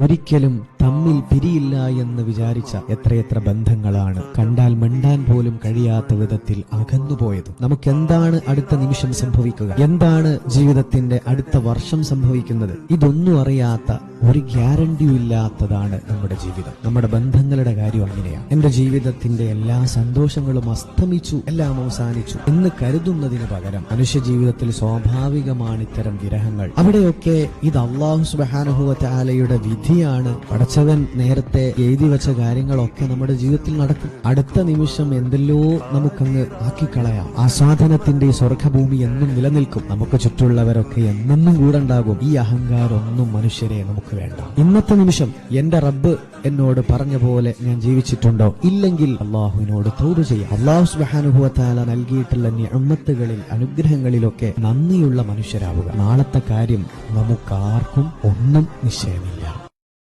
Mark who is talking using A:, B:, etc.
A: ഒരിക്കലും തമ്മിൽ പിരിയില്ല എന്ന് വിചാരിച്ച എത്രയെത്ര ബന്ധങ്ങളാണ്. കണ്ടാൽ മിണ്ടാൻ പോലും കഴിയാത്ത വിധത്തിൽ അകന്നുപോയത് നമുക്ക് എന്താണ് അടുത്ത നിമിഷം സംഭവിക്കുക? എന്താണ് ജീവിതത്തിന്റെ അടുത്ത വർഷം സംഭവിക്കുന്നത്? ഇതൊന്നും അറിയാത്ത ഒരു ഗ്യാരണ്ടിയും ഇല്ലാത്തതാണ് നമ്മുടെ ജീവിതം. നമ്മുടെ ബന്ധങ്ങളുടെ കാര്യം അങ്ങനെയാണ്. എന്റെ ജീവിതത്തിന്റെ എല്ലാ സന്തോഷങ്ങളും അസ്തമിച്ചു എല്ലാം അവസാനിച്ചു എന്ന് കരുതുന്നതിന് പകരം മനുഷ്യ ജീവിതത്തിൽ സ്വാഭാവികമാണ് ഇത്തരം വിരഹങ്ങൾ. അവിടെയൊക്കെ ഇത് അള്ളാഹു സുബാനുഭവത്താലയുടെ വിധിയാണ്. പടച്ചവൻ നേരത്തെ എഴുതി വെച്ച കാര്യങ്ങളൊക്കെ നമ്മുടെ ജീവിതത്തിൽ നടക്കും. അടുത്ത നിമിഷം എന്തെല്ലോ നമുക്കങ്ങ് ആക്കിക്കളയാം. സാധനത്തിന്റെ സ്വർഗഭൂമി എന്നും നിലനിൽക്കും. നമുക്ക് ചുറ്റുള്ളവരൊക്കെ എന്നും കൂടെ ഉണ്ടാകും. ഈ അഹങ്കാരം ഒന്നും മനുഷ്യരെ നമുക്ക് വേണ്ട. ഇന്നത്തെ നിമിഷം എന്റെ റബ്ബ് എന്നോട് പറഞ്ഞ പോലെ ഞാൻ ജീവിച്ചിട്ടുണ്ടോ? ഇല്ലെങ്കിൽ അള്ളാഹുവിനോട് തോത് ചെയ്യാം. അള്ളാഹു സുബാനുഭവത്താല നൽകിയിട്ടുള്ള ഞമ്മത്തുകളിൽ അനുഗ്രഹങ്ങളിലൊക്കെ നന്ദിയുള്ള മനുഷ്യരാവുക. നാളത്തെ കാര്യം നമുക്കാർക്കും ഒന്നും നിശ്ചയമില്ല.